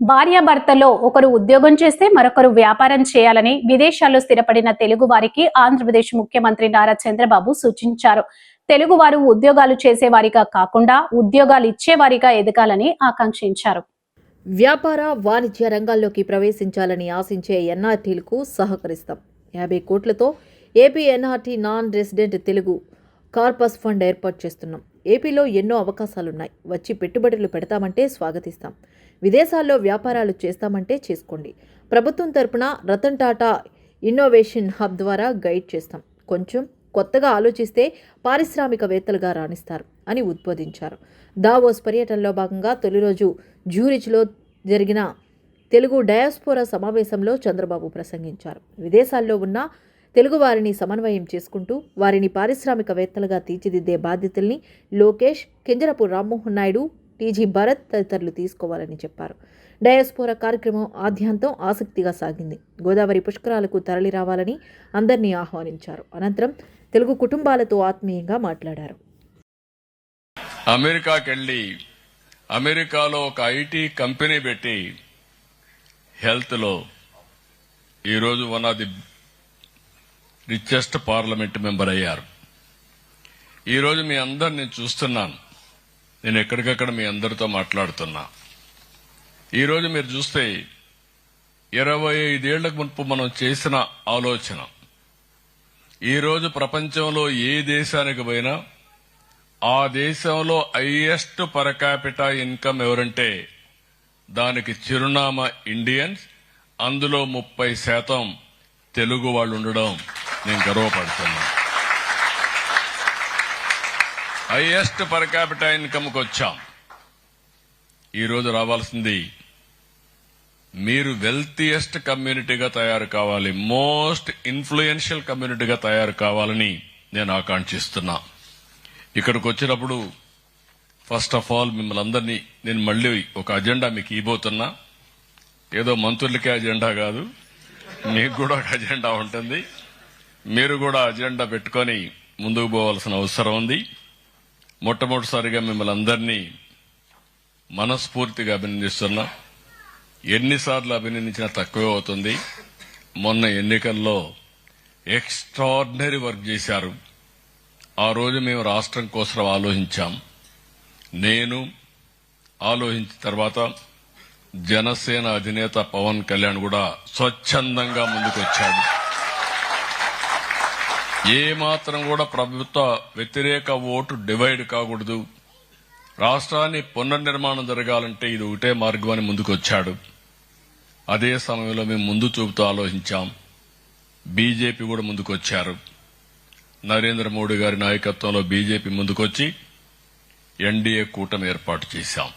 భార్యాభర్తల్లో ఒకరు ఉద్యోగం చేస్తే మరొకరు వ్యాపారం చేయాలని విదేశాల్లో స్థిరపడిన తెలుగు వారికి ఆంధ్రప్రదేశ్ ముఖ్యమంత్రి నారా చంద్రబాబు సూచించారు. తెలుగు వారు ఉద్యోగాలు చేసేవారిగా కాకుండా ఉద్యోగాలు ఇచ్చేవారిగా ఎదగాలని ఆకాంక్షించారు. వ్యాపార వాణిజ్య రంగాల్లోకి ప్రవేశించాలని ఆశించే ఎన్ఆర్టీలకు సహకరిస్తాం. యాభై కోట్లతో AP NRT non resident Telugu corpus fund ఏర్పాటు చేస్తున్నాం. ఏపీలో ఎన్నో అవకాశాలున్నాయి. వచ్చి పెట్టుబడులు పెడతామంటే స్వాగతిస్తాం. విదేశాల్లో వ్యాపారాలు చేస్తామంటే చేసుకోండి. ప్రభుత్వం తరపున రతన్ టాటా ఇన్నోవేషన్ హబ్ ద్వారా గైడ్ చేస్తాం. కొంచెం కొత్తగా ఆలోచిస్తే పారిశ్రామికవేత్తలుగా రాణిస్తారు అని ఉద్బోధించారు. దావోస్ పర్యటనలో భాగంగా తొలి రోజు జ్యూరిచ్లో జరిగిన తెలుగు డయాస్పోరా సమావేశంలో చంద్రబాబు ప్రసంగించారు. విదేశాల్లో ఉన్న తెలుగువారిని సమన్వయం చేసుకుంటూ వారిని పారిశ్రామికవేత్తలుగా తీర్చిదిద్దే బాధ్యతల్ని లోకేష్ కింజరపు రామ్మోహన్ నాయుడు టీజీ భరత్ తదితరులు తీసుకోవాలని చెప్పారు. డయాస్పోరా కార్యక్రమం ఆద్యాంతం ఆసక్తిగా సాగింది. గోదావరి పుష్కరాలకు తరలి రావాలని అందరినీ ఆహ్వానించారు. అనంతరం తెలుగు కుటుంబాలతో ఆత్మీయంగా మాట్లాడారు. అమెరికాకెళ్ళి అమెరికాలో ఒక ఐటీ కంపెనీ పెట్టి హెల్త్లో ఈరోజు one of the richest parliament member అయ్యారు. ఈరోజు మీ అందరు నేను చూస్తున్నాను. నేను ఎక్కడికక్కడ మీ అందరితో మాట్లాడుతున్నా. ఈరోజు మీరు చూస్తే ఇరవై ఐదేళ్ళకు మునుపు మనం చేసిన ఆలోచన. ఈరోజు ప్రపంచంలో ఏ దేశానికి పోయినా ఆ దేశంలో హైయెస్ట్ పర్ క్యాపిటా ఇన్కమ్ ఎవరంటే దానికి చిరునామా ఇండియన్స్ అందులో ముప్పై శాతం తెలుగు వాళ్ళు ఉండడం. నేను గర్వపడుతున్నా. హైయెస్ట్ పర్ క్యాపిటా ఇన్కమ్కి వచ్చాం. ఈరోజు రావాల్సింది మీరు వెల్తియెస్ట్ కమ్యూనిటీగా తయారు కావాలి మోస్ట్ ఇన్ఫ్లుయెన్షియల్ కమ్యూనిటీగా తయారు కావాలని నేను ఆకాంక్షిస్తున్నా. ఇక్కడికి వచ్చినప్పుడు ఫస్ట్ ఆఫ్ ఆల్ మిమ్మల్ని అందరినీ నేను మళ్ళీ ఒక అజెండా మీకు ఇవ్వబోతున్నా. ఏదో మంత్రులకే అజెండా కాదు మీకు కూడా ఒక అజెండా ఉంటుంది. మీరు కూడా అజెండా పెట్టుకొని ముందుకు పోవాల్సిన అవసరం ఉంది. మొట్టమొదటిసారిగా మిమ్మల్ని అందరినీ మనస్ఫూర్తిగా అభినందిస్తున్నా. ఎన్నిసార్లు అభినందించినా తక్కువే అవుతుంది. మొన్న ఎన్నికల్లో ఎక్స్ట్రాడినరీ వర్క్ చేశారు. ఆ రోజు మేము రాష్ట్రం కోసం ఆలోచించాం. నేను ఆలోచించిన తర్వాత జనసేన అధినేత పవన్ కళ్యాణ్ కూడా స్వచ్ఛందంగా ముందుకొచ్చాడు. ఏ మాత్రం కూడా ప్రభుత్వ వ్యతిరేక ఓటు డివైడ్ కాకూడదు. రాష్ట్రాన్ని పునర్నిర్మాణం జరగాలంటే ఇది ఒకటే మార్గం అని ముందుకొచ్చాడు అదే సమయంలో మేము ముందు చూపుతూ ఆలోచించాం. బీజేపీ కూడా ముందుకొచ్చారు నరేంద్ర మోడీ గారి నాయకత్వంలో బీజేపీ ముందుకొచ్చి ఎన్డీఏ కూటమి ఏర్పాటు చేశాం.